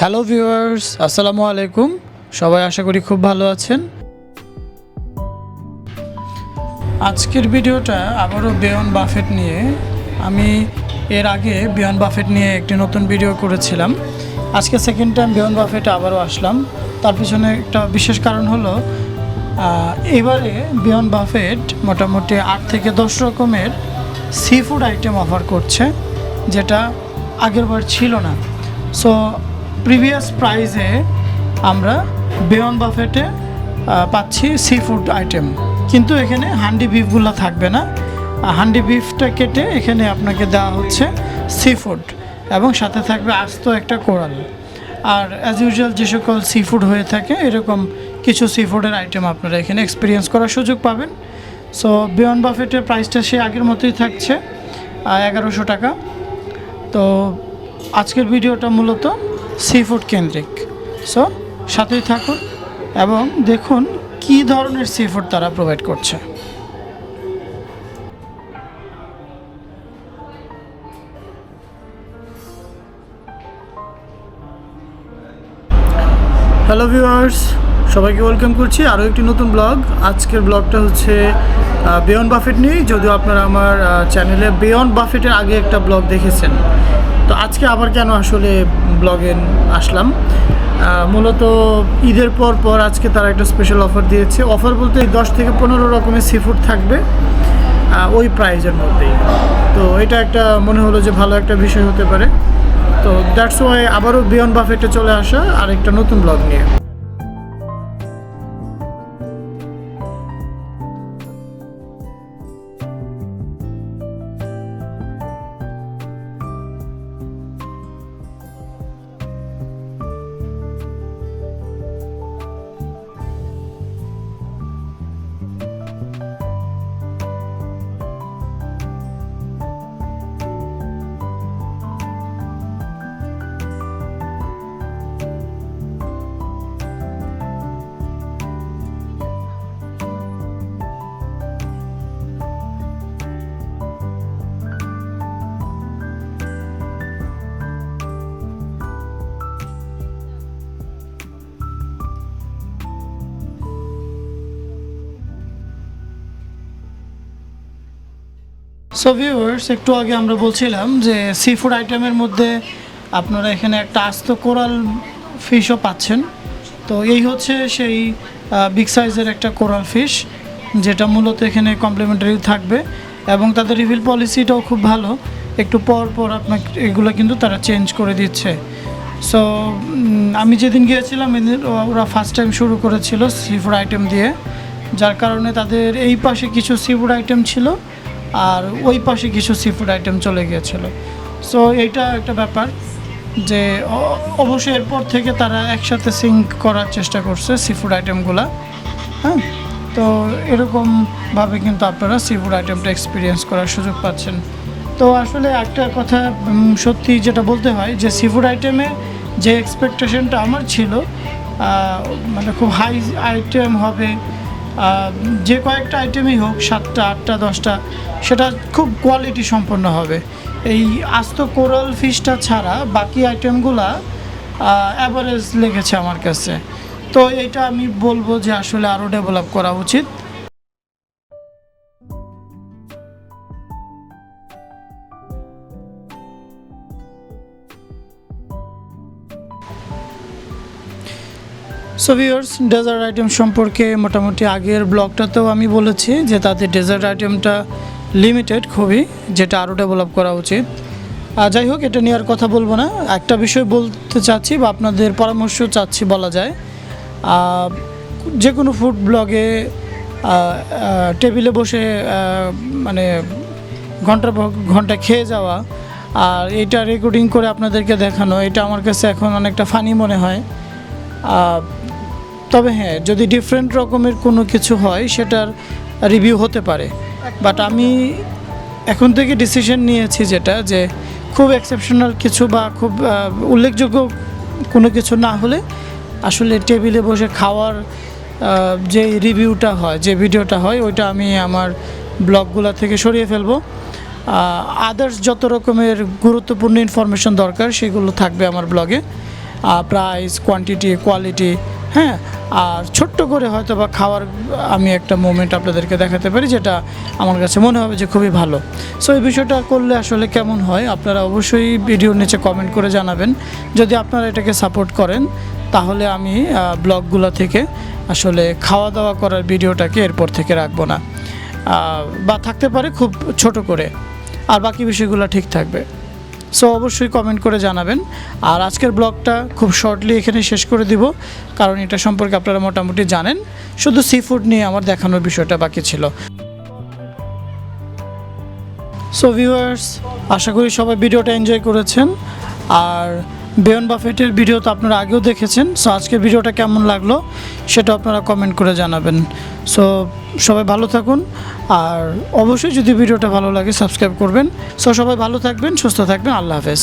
Hello viewers আসসালামু আলাইকুম সবাই আশা করি খুব ভালো আছেন। আজকের ভিডিওটা আবারও বেয়ন বাফেট নিয়ে। আমি এর আগে বেয়ন বাফেট নিয়ে একটি নতুন ভিডিও করেছিলাম। আজকে সেকেন্ড টাইম বিয়ন বাফেটে আবারও আসলাম। তার পিছনে একটা বিশেষ কারণ হলো এবারে বিয়ন বাফেট মোটামুটি আট থেকে দশ রকমের সি ফুড আইটেম অফার করছে, যেটা আগেরবার ছিল না। সো প্রিভিয়াস প্রাইজে আমরা বেয়ন বাফেটে পাচ্ছি সি ফুড আইটেম কিন্তু এখানে হান্ডি বিফগুলো থাকবে না। হান্ডি বিফটা কেটে এখানে আপনাকে দেওয়া হচ্ছে সি ফুড এবং সাথে থাকবে আস্ত একটা কোরাল। আর অ্যাজ ইউজুয়াল যে সকল সি ফুড হয়ে থাকে, এরকম কিছু সি ফুডের আইটেম আপনারা এখানে এক্সপিরিয়েন্স করার সুযোগ পাবেন। সো বিয়ন বাফেটের প্রাইসটা সে আগের মতোই থাকছে এগারোশো টাকা। তো, আজকের ভিডিওটা মূলত সি ফুড কেন্দ্রিক সো সাথেই থাকুন এবং দেখুন কী ধরনের সি ফুড তারা প্রোভাইড করছে। হ্যালো ভিউয়ার্স সবাইকে ওয়েলকাম করছি আরও একটি নতুন ব্লগ আজকের ব্লগটা হচ্ছে বেয়ন বাফেট নিয়ে। যদিও আপনারা আমার চ্যানেলে বেয়ন বাফেটের আগে একটা ব্লগ দেখেছেন। তো আজকে আবার কেন আসলে ব্লগে আসলাম? মূলত ঈদের পর পর আজকে তারা একটা স্পেশাল অফার দিয়েছে। অফার বলতে এই দশ থেকে পনেরো রকমের সি ফুড থাকবে ওই প্রাইজের মধ্যেই। তো এটা একটা মনে হলো যে ভালো একটা বিষয় হতে পারে। তো দ্যাটস ওয়াই আবারও বিয়ন বাফেটে চলে আসা আর একটা নতুন ব্লগ নিয়ে। সো ভিউয়ার্স একটু আগে আমরা বলছিলাম যে সি ফুড আইটেমের মধ্যে আপনারা এখানে একটা আস্ত কোরাল ফিশও পাচ্ছেন। তো এই হচ্ছে সেই বিগ সাইজের একটা কোরাল ফিশ যেটা মূলত এখানে কমপ্লিমেন্টারি থাকবে এবং তাদের রিভিল পলিসিটাও খুব ভালো। একটু পর পর আপনাকে, এগুলো কিন্তু তারা চেঞ্জ করে দিচ্ছে। সো আমি যেদিন গিয়েছিলাম এদের ওরা ফার্স্ট টাইম শুরু করেছিল সি ফুড আইটেম দিয়ে। যার কারণে তাদের এই পাশে কিছু সি ফুড আইটেম ছিল। আর ওই পাশে কিছু সি ফুড আইটেম চলে গিয়েছিল। সো এইটা একটা ব্যাপার যে অবশ্যই এরপর থেকে তারা একসাথে সিঙ্ক করার চেষ্টা করছে সি ফুড আইটেমগুলো হ্যাঁ? তো এরকমভাবে কিন্তু আপনারা সি ফুড আইটেমটা এক্সপিরিয়েন্স করার সুযোগ পাচ্ছেন। তো আসলে একটা কথা সত্যি যেটা বলতে হয় যে সি ফুড আইটেমে যে এক্সপেকটেশনটা আমার ছিল মানে খুব হাই আইটেম হবে যে কয়েকটা আইটেমই হোক, সাতটা, আটটা, দশটা, সেটা খুব কোয়ালিটি সম্পন্ন হবে। এই আস্ত কোরাল ফিশটা ছাড়া বাকি আইটেমগুলা অ্যাভারেজ লেগেছে আমার কাছে। তো এটা আমি বলব যে আসলে আরও ডেভেলপ করা উচিত। সো ভিউয়ার্স ডেজার্ট আইটেম সম্পর্কে মোটামুটি আগের ব্লগটাতেও আমি বলেছি যে তাদের ডেজার্ট আইটেমটা লিমিটেড খুবই, যেটা আরও ডেভেলপ করা উচিত। আর যাই হোক, এটা নিয়ে আর কথা বলব না। একটা বিষয় বলতে চাচ্ছি বা আপনাদের পরামর্শ চাচ্ছি বলা যায়। যে কোনো ফুড ব্লগে টেবিলে বসে মানে ঘণ্টার পর ঘণ্টা খেয়ে যাওয়া, আর এটা রেকর্ডিং করে আপনাদেরকে দেখানো, এটা আমার কাছে এখন অনেকটা ফানি মনে হয়। তবে হ্যাঁ যদি ডিফারেন্ট রকমের কোনো কিছু হয়, সেটার রিভিউ হতে পারে। বাট আমি এখন থেকে ডিসিশন নিয়েছি যেটা, যে খুব এক্সেপশনাল কিছু বা খুব উল্লেখযোগ্য কোনো কিছু না হলে আসলে টেবিলে বসে খাওয়ার যে রিভিউটা হয়, যে ভিডিওটা হয়, ওইটা আমি আমার ব্লগগুলো থেকে সরিয়ে ফেলব। আদার্স যত রকমের গুরুত্বপূর্ণ ইনফরমেশন দরকার, সেগুলো থাকবে আমার ব্লগে প্রাইস কোয়ান্টিটি কোয়ালিটি হ্যাঁ? আর ছোট্ট করে হয়তো বা খাওয়ার আমি একটা মোমেন্ট আপনাদেরকে দেখাতে পারি যেটা আমার কাছে মনে হবে যে খুবই ভালো। সো এই বিষয়টা করলে আসলে কেমন হয়? আপনারা অবশ্যই ভিডিওর নিচে কমেন্ট করে জানাবেন। যদি আপনারা এটাকে সাপোর্ট করেন, তাহলে আমি ব্লগগুলো থেকে আসলে খাওয়া দাওয়া করার ভিডিওটাকে এরপর থেকে রাখব না। বা থাকতে পারে খুব ছোট করে। আর বাকি বিষয়গুলো ঠিক থাকবে। সো অবশ্যই কমেন্ট করে জানাবেন। আর আজকের ব্লগটা খুব শর্টলি এখানে শেষ করে দিব, কারণ এটা সম্পর্কে আপনারা মোটামুটি জানেন। শুধু সি ফুড নিয়ে আমার দেখানোর বিষয়টা বাকি ছিল। সো ভিউয়ার্স আশা করি সবাই ভিডিওটা এনজয় করেছেন। আর বেয়ন বাফেটের ভিডিও তো আপনারা আগেও দেখেছেন। সো আজকের ভিডিওটা কেমন লাগল সেটা আপনারা কমেন্ট করে জানাবেন। সো সবাই ভালো থাকুন। আর অবশ্যই যদি ভিডিওটা ভালো লাগে সাবস্ক্রাইব করবেন। সো সবাই ভালো থাকবেন, সুস্থ থাকবেন, আল্লাহ হাফেজ।